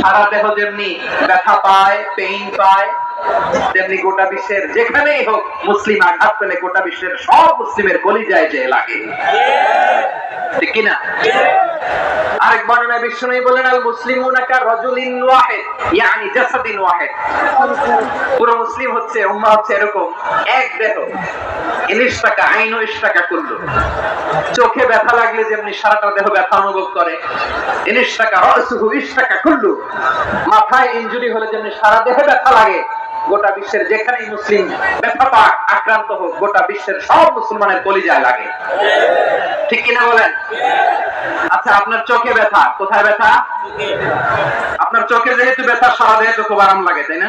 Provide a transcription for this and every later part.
সারা দেহ যেমনি ব্যথা পায় পেইন পায়, তেমনি গোটা বিশ্বের যেখানেই হোক মুসলিম আঘাত পেলে গোটা বিশ্বের সব মুসলিমের গলি যায় যে লাগে। ঠিক কিনা? আরেক বর্ণনায় বিষ্ণু বলেন, আল ইয়ানি জাসাদিন পুরো মুসলিম হচ্ছে হচ্ছে এরকম, এক দেহ। ইলিশ টাকা আইন ও টাকা করল চোখে ব্যথা লাগলে যেমনি সারাটা দেহ ব্যথা অনুভব করে ইলিশ টাকা রসুহু ইশ টাকা করল মাথায় ইনজুরি হলে যেমনি সারা দেহে ব্যথা লাগে গোটা বিশ্বের যেখানেই মুসলিম ব্যাপারটা আক্রান্ত হোক, গোটা বিশ্বের সব মুসলমানের কলিজায় লাগে। ঠিক কিনা বলেন? আচ্ছা আপনার চোখে ব্যথা, কোথায় ব্যথা? আপনার চোখে যেহেতু ব্যথা সারা দেহে চোখে আরাম লাগে, তাই না?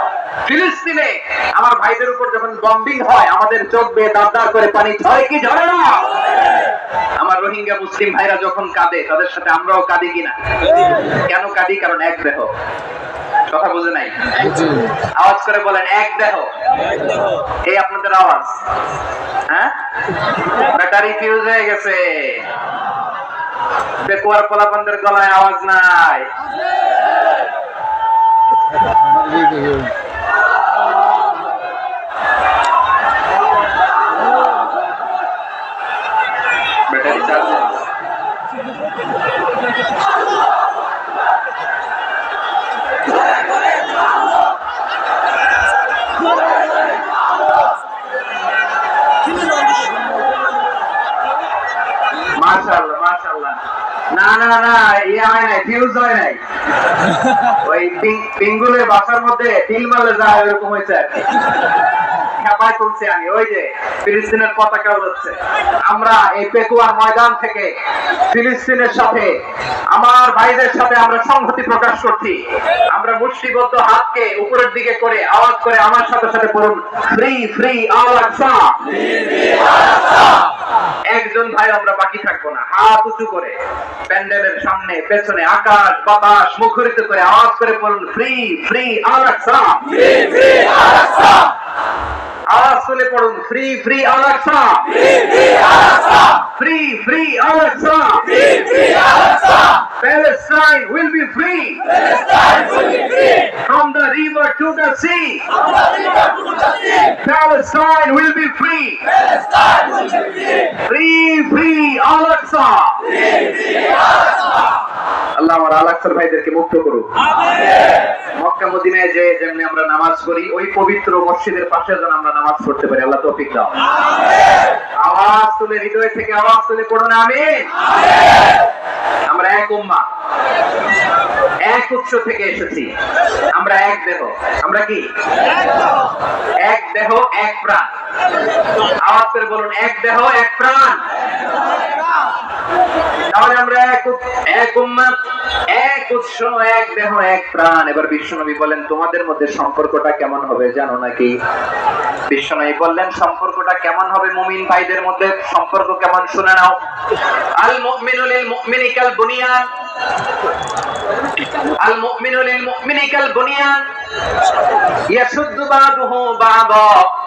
ফিলিস্তিনে আমার ভাইদের উপর যখন বম্বিং হয়, আমাদের চোখ বেয়ে দাবদার করে পানি ঝরে কি ঝরে না? আমার রোহিঙ্গা মুসলিম ভাইরা যখন কাঁদে, তাদের সাথে আমরাও কাঁদি কিনা? কেন কাঁদি? কারণ এক দেহ। কথা বুঝে নাই? আওয়াজ করে বলেন, এক দেহ। এই আপনাদের আওয়াজ। হ্যাঁ? ব্যাটারি ফিউজ হয়ে গেছে। বেকুয়ার পোলাপানদের গলায় আওয়াজ নাই। ব্যাটারি চার্জ না না না ইয়ে হয় নাই ফিউজ হয় নাই। ওই পিঙ্গুলের বাসার মধ্যে তিল মারলে যা ওরকম হয়েছে। আর কি খেপায় তুলছি আমি, ওই যে ফিলিস্তিনের পতাকা উড়াচ্ছে। আমরা এই পেকুয়ার ময়দান থেকে ফিলিস্তিনের সাথে, আমার ভাইদের সাথে আমরা সংহতি প্রকাশ করছি। আমরা মুষ্টিবদ্ধ হাতকে উপরের দিকে করে আওয়াজ করে আমার সাথে সাথে পড়ুন, ফ্রি ফ্রি আলাক্সা একজন ভাই আমরা বাকি থাকব না, হাত উঁচু করে প্যান্ডেলের সামনে, পেছনে আকাশ, বাতাস মুখরিত করে আওয়াজ করে বলুন ফ্রি ফ্রি আলাক্সা আওয়াজ তুলে পড়ুন free free Al Aqsa free free Al Aqsa Palestine will be free from the river to the sea. Palestine will be free. Free, free, Al-Aqsa. আল্লাহ আমার আলাক্সার ভাইদেরকে মুক্ত করুক। মক্কা মদিনায় যে যেমনি আমরা নামাজ পড়ি ওই পবিত্র মসজিদের পাশে যেন আমরা নামাজ পড়তে পারি। আল্লাহ তৌফিক দাও। আওয়াজ তুলে হৃদয় থেকে আওয়াজ তুলে পড়ুন আমি আমরা এক উম্মা। এক উৎস থেকে এসেছি। আমরা এক দেহ। আমরা কি? এক দেহ এক প্রাণ। আওয়াজ করে বলুন এক দেহ এক প্রাণ। তাহলে আমরা এক এক উম্মাত এক উৎস, এক দেহ, এক প্রাণ। এবার বিশ্বনবী বলেন, তোমাদের মধ্যে সম্পর্কটা কেমন হবে জানো নাকি? বিশ্বনবী বললেন, সম্পর্কটা কেমন হবে মুমিন ভাইদের মধ্যে? সম্পর্ক কেমন শুনে নাও। আল মুমিনু লিল মুমিনি আল মুমিনু লিল মুমিনি কাল বুনিয়ান। বাদুহু বাদা।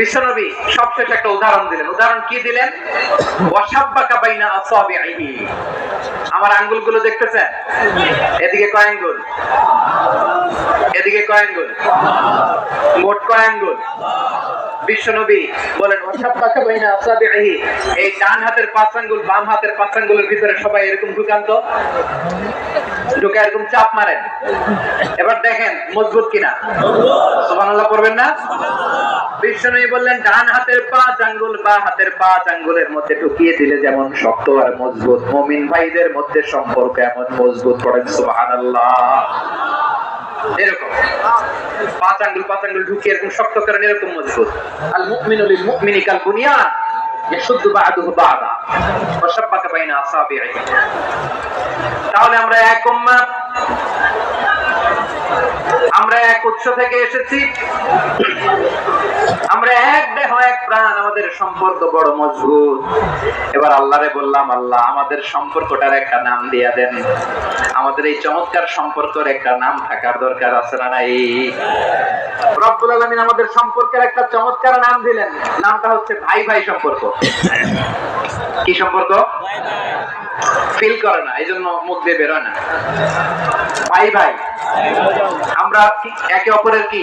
বিশ্বনবী সবশেষে একটা উদাহরণ দিলেন। উদাহরণ কি দিলেন? ওয়াসাব্বাকা বাইনা আসাবিহি আমার আঙ্গুলগুলো দেখতেছেন? এদিকে কয় আঙ্গুল? এদিকে কয় আঙ্গুল? মোট কয় আঙ্গুল? বিশ্বনবী বলেন এই ডান হাতের পাঁচ আঙ্গুল, বাম হাতের পাঁচ ভিতরে সবাই এরকম ঢুকান তো? ঢুকে এরকম চাপ মারেন। এবার দেখেন, মজবুত কিনা? সুবহানাল্লাহ না? বললেন, ডান হাতের আঙ্গুল, বা হাতের পাঁচ আঙ্গুলের মধ্যে ঢুকিয়ে দিলে যেমন শক্ত আর মজবুত। মমিন ভাইদের মধ্যে সম্পর্ক এমন মজবুত, পড়েন সুবহানাল্লাহ। এরকম। পাঁচ আঙ্গুল পাঁচ আঙ্গুল ঢুকিয়ে এরকম শক্ত করেন এরকম মজবুত। আল মুমিনু লিল মুমিনি কাল তাহলে আমরা এক আমরা এক উৎস থেকে এসেছি। আমরা এক দেহ, এক প্রাণ, আমাদের সম্পর্ক বড় মজবুত। এবার আল্লাহরে বললাম, আল্লাহ আমাদের সম্পর্কটার একটা নাম দিয়া দেন। আমাদের এই চমৎকার সম্পর্কের একটা নাম থাকার দরকার আছে না নাই? রব্বুল আলামিন আমাদের সম্পর্কের একটা চমৎকার নাম দিলেন। নামটা হচ্ছে ভাই ভাই সম্পর্ক। কি সম্পর্ক? ফিল করে না এই জন্য মুখ দিয়ে বেরোয় না। ভাই ভাই, আমরা একে অপরের কি?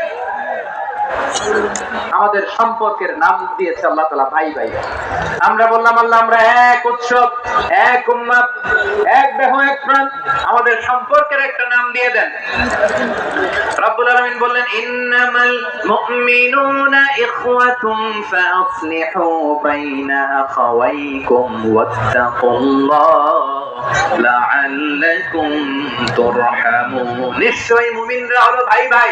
আমাদের সম্পর্কের নাম দিয়েছে আল্লাহ তালা ভাই ভাই। আমরা বললাম, আল্লাহ, আমরা এক উৎসব, এক উম্মাদ এক দেহ, এক প্রাণ। আমাদের সম্পর্কের একটা নাম দিয়ে দেন। রব্বুল আলামিন বললেন, ইন্নামাল মুমিনুনা ইখওয়াতুম ফাসলিহু বাইনা আখাওয়াইকুম ওয়াত্তাকুল্লাহ লাআল্লাকুম তুরহামুন। নিশ্চয়ই মুমিনরা হলো ভাই ভাই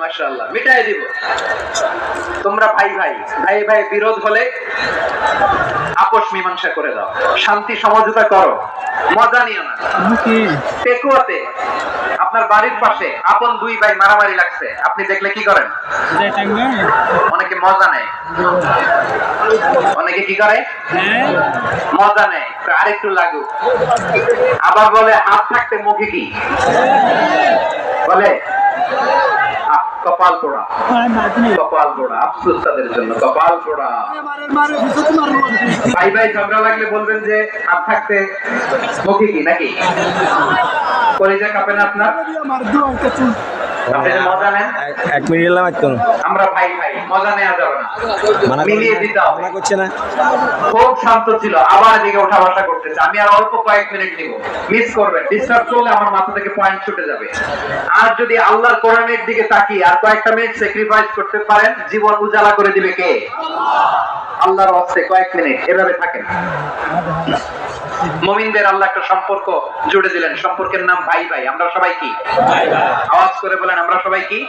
মাশাআল্লাহ, মিটাই দিব। তোমরা ভাই ভাই ভাই ভাই বিরোধ হলে আপোষ মীমাংসা করে দাও। শান্তি, সমঝোতা করো। মজা নিও না। পেকুয়াতে, আপনার বাড়ির পাশে আপন দুই ভাই মারামারি লাগছে। আপনি দেখলে কি করেন? অনেকে মজা নেয়। অনেকে কি করে? মজা নেয়। আরেকটু লাগুক। আবার বলে, হাত থাকতে মুখে কি? বলে কপাল পোড়া কপাল পোড়া আফসোস তাদের জন্য কপাল পোড়া ভাই ভাই ঝগড়া লাগলে বলবেন যে হাত থাকতে মুখে কি নাকি? কলিজা কাঁপে না আপনার? এক মিনিট এলাম একটু। আমরা ভাই ভাই মজা নেওয়া যাবে না। মানা মিলিয়ে দিতে হবে। করছে না। খুব শান্ত ছিল আবার এদিকে ওঠা বসা করতেছে। আমি আর অল্প কয়েক মিনিট নিব মিস করবেন। ডিস্টার্ব করলে আমার মাথা থেকে পয়েন্ট ছুটে যাবে। আর যদি আল্লাহর কোরআনের দিকে তাকিয়ে আর কয়েকটা মিনিট স্যাক্রিফাইস করতে পারেন জীবন উজালা করে দিবে কে? আল্লাহর হস্তে কয়েক মিনিট। এভাবে থাকেন। মুমিনদের আল্লাহ একটা সম্পর্ক জুড়ে দিলেন। সম্পর্কের নাম ভাই ভাই। আমরা সবাই কি? আওয়াজ করে বলেন আমরা সবাই কি?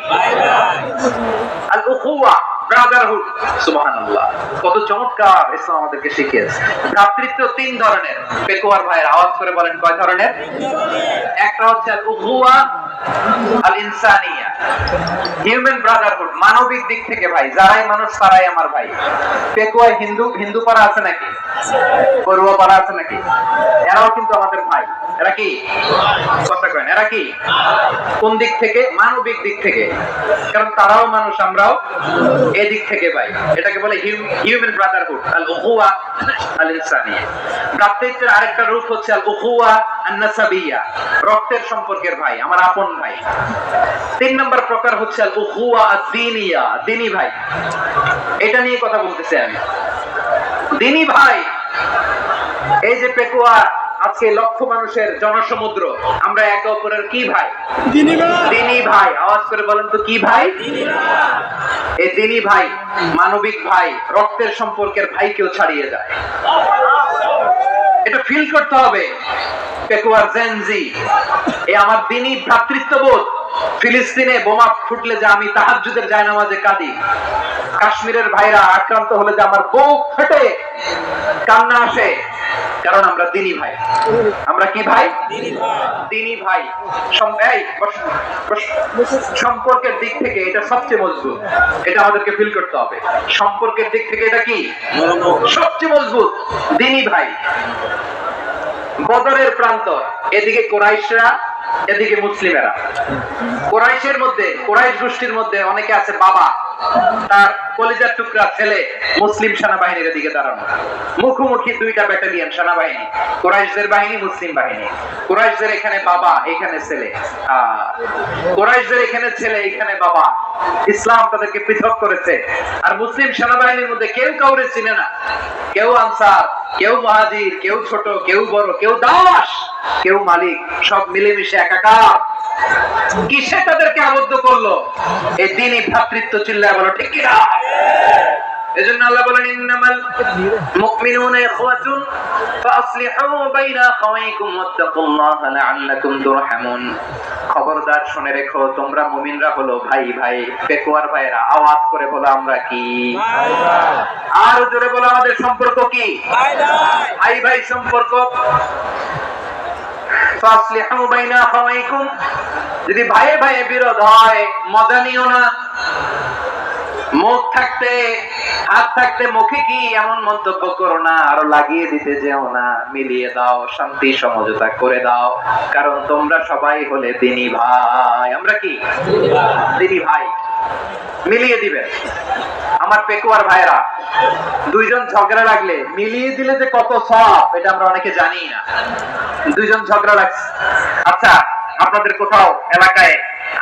আল উখুয়া ব্রাদারহুড। সুবহানাল্লাহ। কত চমৎকার ইসলাম আমাদেরকে শিখিয়েছে। ভ্রাতৃত্ব তিন ধরনের। পেকুয়ার ভাইয়ের আওয়াজ করে বলেন কয় ধরনের? একটা হচ্ছে আল উখুয়া আল ইনসানিয়া হিউম্যান ব্রাদারহুড মানবিক দিক থেকে ভাই, যারাই মানুষ তারাই আমার ভাই। পেকুয়ায় হিন্দু হিন্দু পাড়া আছে নাকি? পাড়া আছে নাকি? এরাও কিন্তু আমাদের ভাই। এরা কি? কথা কয়েন এরা কি? কোন দিক থেকে? মানবিক দিক থেকে। কারণ তারাও মানুষ, আমরাও এদিক থেকে ভাই। এটাকে বলে হিউম্যান ব্রাদারহুড আল উখুয়া আল ইনসানিয়া ভ্রাতৃত্বের আরেকটা রূপ হচ্ছে আল উখুয়া আন নাসাবিয়া রক্তের সম্পর্কের ভাই আমার আপন ভাই। তিন নম্বর প্রকার হচ্ছে আল উখুয়া আদ-দীনিয়া দিনী ভাই। এটা নিয়ে কথা বলতেছি আমি। দিনী ভাই এই যে পেকুয়া আজকে লক্ষ মানুষের জনসমুদ্র আমরা একে অপরের কি ভাই? দিনী ভাই। আওয়াজ করে বলেন তো কি ভাই? এই দিনী ভাই মানবিক ভাই রক্তের সম্পর্কের ভাইকেও ছাড়িয়ে যায়। এটা ফিল করতে হবে। পেকুয়ার জেনজি এ আমার দিনী ভ্রাতৃত্ববোধ। ফিলিস্তিনে বোমা ফুটলে যে আমি জায়নামাজে কাঁদি। কাশ্মীরের ভাইরা আক্রান্ত হলে যে আমার বুক ফেটে কান্না আসে। কারণ আমরা দিনী ভাই। আমরা কি ভাই? দিনী ভাই। সম্পর্কের দিক থেকে এটা সবচেয়ে মজবুত। এটা আমাদেরকে ফিল করতে হবে। সম্পর্কের দিক থেকে এটা কি? সবচেয়ে মজবুত। দিনী ভাই। বদরের প্রান্ত, এদিকে কোরাইশরা, এদিকে মুসলিমেরা। কোরাইশের মধ্যে, কোরাইশ গোষ্ঠীর মধ্যে অনেকে আছে বাবা। তার কলিজার টুকরা ছেলে মুসলিম সেনাবাহিনীর দিকে দাঁড়ানো। মুখোমুখি দুইটা ব্যাটালিয়ন সেনাবাহিনী, কোরাইশদের বাহিনী, মুসলিম বাহিনী। কোরাইশদের এখানে বাবা, এখানে ছেলে। কোরাইশদের এখানে ছেলে, এখানে বাবা। ইসলাম তাদেরকে পৃথক করেছে। আর মুসলিম সেনাবাহিনীর মধ্যে কেউ কাউরে চিনে না। কেউ আনসার, কেউ মহাজির, কেউ ছোট, কেউ বড়, কেউ দাস, কেউ মালিক, সব মিলেমিশে একাকার। কিসে তাদেরকে আবদ্ধ করল? এই দিনই ভ্রাতৃত্ব চিল্লায় বলো, ঠিক কিনা এজন্য আল্লাহ বলেন, ইন্নামাল মুমিনুনা ইখওয়াতুন ফাসলিহু বাইনা আখাওয়াইকুম ওয়াত্তাকুল্লাহা তুরহামুন। খবরদার শুনে রেখো, তোমরা মুমিনরা হলো, ভাই ভাই পেকুয়ার ভাইরা আওয়াজ করে বলো আমরা কি? আর জোরে বলো, আমাদের সম্পর্ক কি? ভাই ভাই, সম্পর্ক। ফাসলিহু বাইনা আখাওয়াইকুম। যদি ভাইয়ে ভাইয়ে বিরোধ হয়, মজা নিও না। মুখ থাকতে, হাত থাকতে মুখে কি এমন মন্তব্য করো না? আরও লাগিয়ে দিতে যেও না। মিলিয়ে দাও, শান্তি, সমঝোতা করে দাও। কারণ তোমরা সবাই হলে দিনী ভাই। আমরা কি? দিনী ভাই। মিলিয়ে দিবে। আমার পেকুয়ার ভাইরা দুইজন ঝগড়া লাগলে মিলিয়ে দিলে যে কত সব, এটা আমরা অনেকে জানি না। দুইজন ঝগড়া লাগছে। আচ্ছা আপনাদের কোথাও, এলাকায়